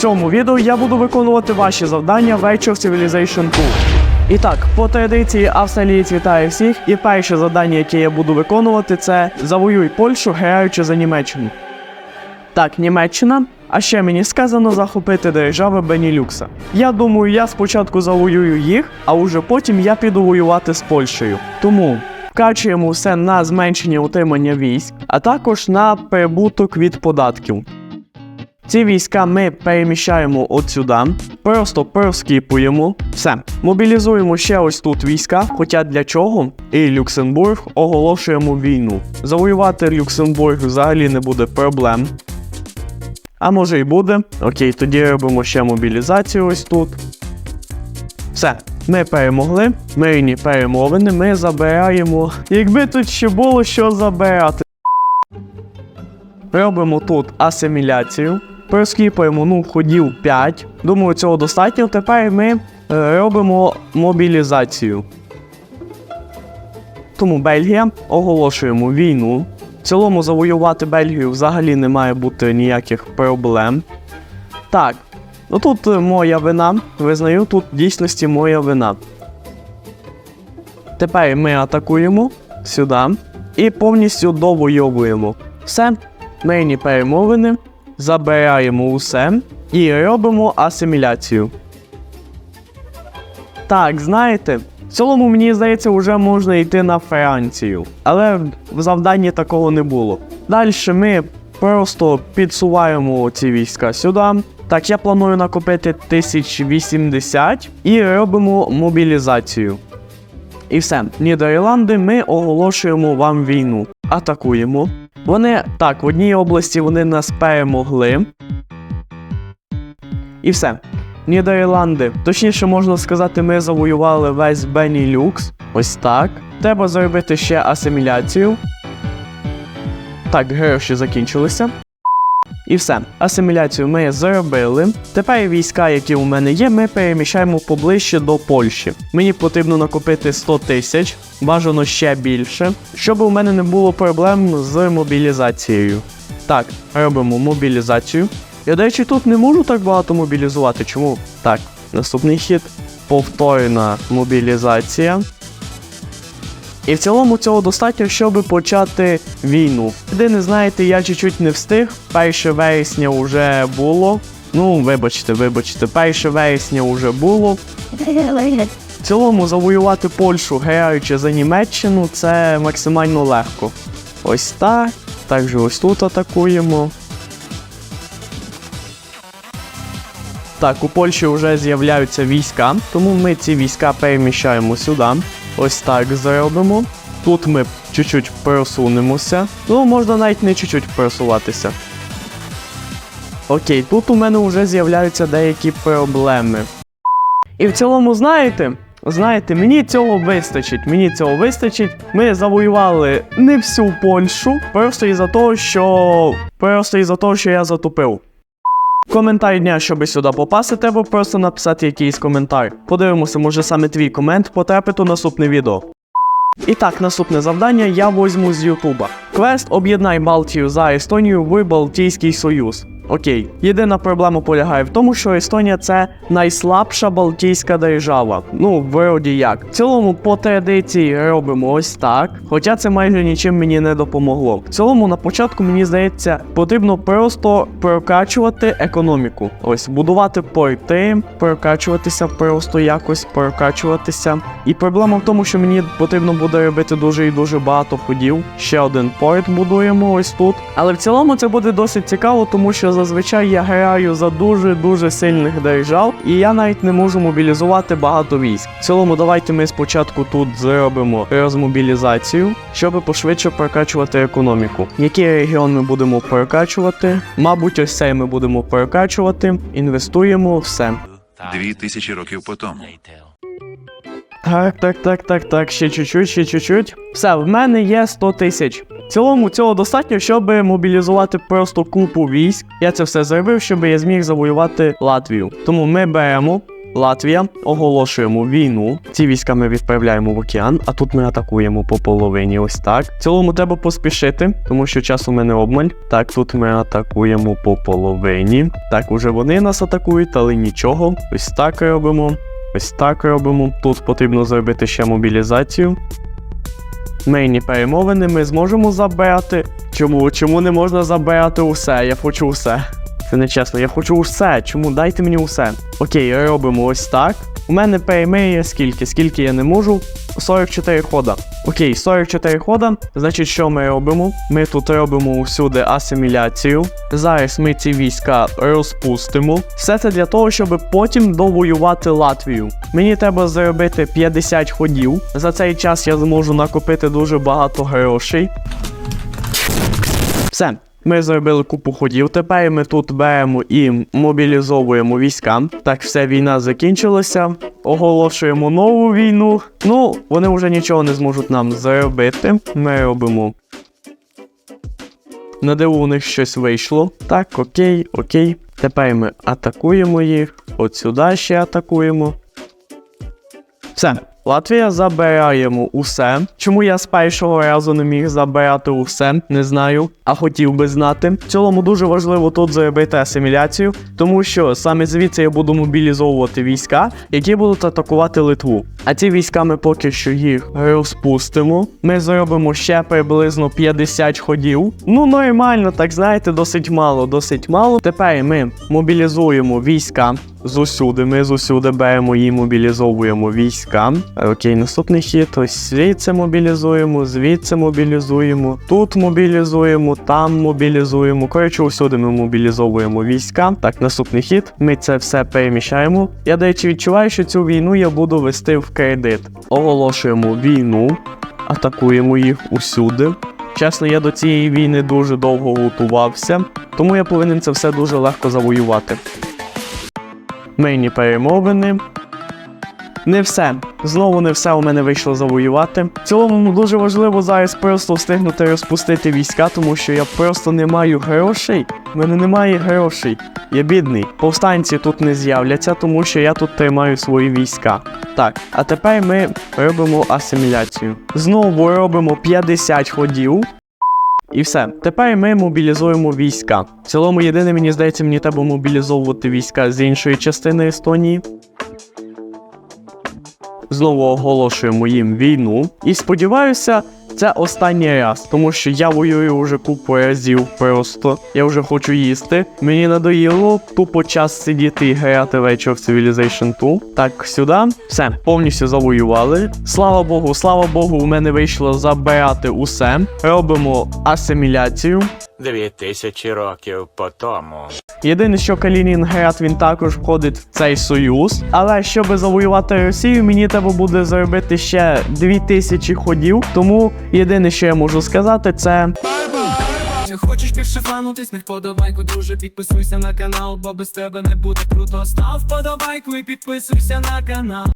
цьому відео я буду виконувати ваші завдання в Age of Civilization 2. І так, по традиції австралієць вітає всіх, і перше завдання, яке я буду виконувати, це завоюй Польщу, граючи за Німеччину. Так, Німеччина. А ще мені сказано захопити держави Бенілюкса. Я думаю, я спочатку завоюю їх, а уже потім я піду воювати з Польщею. Тому вкачуємо все на зменшення утримання військ, а також на прибуток від податків. Ці війська ми переміщаємо от сюди, просто проскіпуємо. Все. Мобілізуємо ще ось тут війська, хоча для чого? І Люксембург оголошуємо війну. Завоювати Люксембург взагалі не буде проблем. А може і буде. Окей, тоді робимо ще мобілізацію ось тут. Все, ми перемогли. Мирні перемовини, ми забираємо. Якби тут ще було що забирати. Робимо тут асиміляцію. Проскіпаємо, ну, ходів 5. Думаю, цього достатньо. Тепер ми е, робимо мобілізацію. Тому Бельгія оголошуємо війну. В цілому завоювати Бельгію взагалі не має бути ніяких проблем. Так, ну тут е, моя вина. Визнаю, тут в дійсності моя вина. Тепер ми атакуємо сюди і повністю довойовуємо. Все, мирні перемовини, забираємо усе і робимо асиміляцію. Так, знаєте, в цілому, мені здається, вже можна йти на Францію. Але в завданні такого не було. Далі ми просто підсуваємо ці війська сюди. Так, я планую накопити 1080 і робимо мобілізацію. І все, Нідерланди, ми оголошуємо вам війну. Атакуємо. Вони так, в одній області вони нас перемогли. І все. Нідерланди. Точніше, можна сказати, ми завоювали весь Бенілюкс. Ось так. Треба зробити ще асиміляцію. Так, гроші закінчилися. І все. Асиміляцію ми зробили. Тепер війська, які у мене є, ми переміщаємо поближче до Польщі. Мені потрібно накопити 100 тисяч, бажано ще більше, щоб у мене не було проблем з мобілізацією. Так, робимо мобілізацію. Я, до речі, тут не можу так багато мобілізувати. Чому? Так, наступний хід. Повторна мобілізація. І в цілому цього достатньо, щоб почати війну. Єдине, знаєте, я чуть-чуть не встиг. 1 вересня вже було. Ну, вибачте, вибачте, 1 вересня вже було. В цілому завоювати Польщу, граючи за Німеччину, це максимально легко. Ось так. Також ось тут атакуємо. Так, у Польщі вже з'являються війська, тому ми ці війська переміщаємо сюди. Ось так зробимо. Тут ми чуть-чуть просунемося. Ну, можна навіть не чуть-чуть просуватися. Окей, тут у мене вже з'являються деякі проблеми. І в цілому, знаєте, знаєте, мені цього вистачить. Мені цього вистачить. Ми завоювали не всю Польщу, просто із-за того, що. Просто із-за того, що я затупив. Коментар дня, щоби сюди попасти, треба просто написати якийсь коментар. Подивимося, може саме твій комент потрапить у наступне відео. І так, наступне завдання я возьму з Ютуба. Квест об'єднай Балтію за Естонію в Балтійський Союз. Окей, єдина проблема полягає в тому, що Естонія це найслабша Балтійська держава. Ну, вроді як. В цілому, по традиції робимо ось так. Хоча це майже нічим мені не допомогло. В цілому, на початку, мені здається, потрібно просто прокачувати економіку. Ось, будувати порти, прокачуватися, просто якось прокачуватися. І проблема в тому, що мені потрібно буде робити дуже і дуже багато ходів. Ще один порт будуємо ось тут. Але в цілому це буде досить цікаво, тому що зазвичай я граю за дуже-дуже сильних держав, і я навіть не можу мобілізувати багато військ. В цілому, давайте ми спочатку тут зробимо розмобілізацію, щоб пошвидше прокачувати економіку. Який регіон ми будемо прокачувати? Мабуть, ось цей ми будемо прокачувати. Інвестуємо все. Дві тисячі років по тому. Так, так, так, так, так, ще чуть-чуть, ще чуть-чуть. Все, в мене є 100 тисяч. В цілому цього достатньо, щоб мобілізувати просто купу військ. Я це все зробив, щоб я зміг завоювати Латвію. Тому ми беремо, Латвія, оголошуємо війну. Ці війська ми відправляємо в океан, а тут ми атакуємо по половині. Ось так. В цілому треба поспішити, тому що часу у мене обмаль. Так, тут ми атакуємо по половині. Так, уже вони нас атакують, але нічого. Ось так робимо. Ось так робимо. Тут потрібно зробити ще мобілізацію. Мейні перемовини ми зможемо забрати. Чому? Чому не можна забрати усе? Я хочу усе. Це не чесно, я хочу усе. Чому? Дайте мені усе. Окей, робимо ось так. У мене перемир'я скільки? Скільки я не можу? 44 хода. Окей, 44 хода. Значить, що ми робимо? Ми тут робимо усюди асиміляцію. Зараз ми ці війська розпустимо. Все це для того, щоб потім довоювати Латвію. Мені треба зробити 50 ходів. За цей час я зможу накопити дуже багато грошей. Все. Ми зробили купу ходів. Тепер ми тут беремо і мобілізовуємо війська. Так, все, війна закінчилася. Оголошуємо нову війну. Ну, вони вже нічого не зможуть нам зробити. Ми робимо. На диву у них щось вийшло. Так, окей, окей. Тепер ми атакуємо їх. От сюди ще атакуємо. Все. Латвія забираємо усе. Чому я з першого разу не міг забирати усе, не знаю, а хотів би знати. В цілому дуже важливо тут зробити асиміляцію, тому що саме звідси я буду мобілізовувати війська, які будуть атакувати Литву. А ці війська ми поки що їх розпустимо. Ми зробимо ще приблизно 50 ходів. Ну, нормально, так знаєте, досить мало, досить мало. Тепер ми мобілізуємо війська. З усюди, ми з усюди беремо і мобілізовуємо війська. Окей, наступний хід. Ось звідси мобілізуємо, звідси мобілізуємо, тут мобілізуємо, там мобілізуємо. Коротше, усюди ми мобілізовуємо війська. Так, наступний хід. Ми це все переміщаємо. Я, до речі, відчуваю, що цю війну я буду вести в кредит. Оголошуємо війну, атакуємо їх усюди. Чесно, я до цієї війни дуже довго готувався, тому я повинен це все дуже легко завоювати. Мейні перемовини. Не все. Знову не все у мене вийшло завоювати. В цілому дуже важливо зараз просто встигнути розпустити війська, тому що я просто не маю грошей. У мене немає грошей. Я бідний. Повстанці тут не з'являться, тому що я тут тримаю свої війська. Так, а тепер ми робимо асиміляцію. Знову робимо 50 ходів. І все. Тепер ми мобілізуємо війська. В цілому, єдине, мені здається, мені треба мобілізовувати війська з іншої частини Естонії. Знову оголошуємо їм війну. І сподіваюся, це останній раз, тому що я воюю вже купу разів просто. Я вже хочу їсти. Мені надоїло тупо час сидіти і грати вечір в Civilization 2. Так, сюди. Все, повністю завоювали. Слава Богу, слава Богу, у мене вийшло забирати усе. Робимо асиміляцію. Дві тисячі років по тому. Єдине, що Калінінград він також входить в цей союз. Але щоб завоювати Росію, мені треба буде зробити ще 2000 ходів. Тому єдине, що я можу сказати, це хочеш більше фанутись, не вподобайку, друже, підписуйся на канал, бо без тебе не буде круто. Став вподобайку і підписуйся на канал.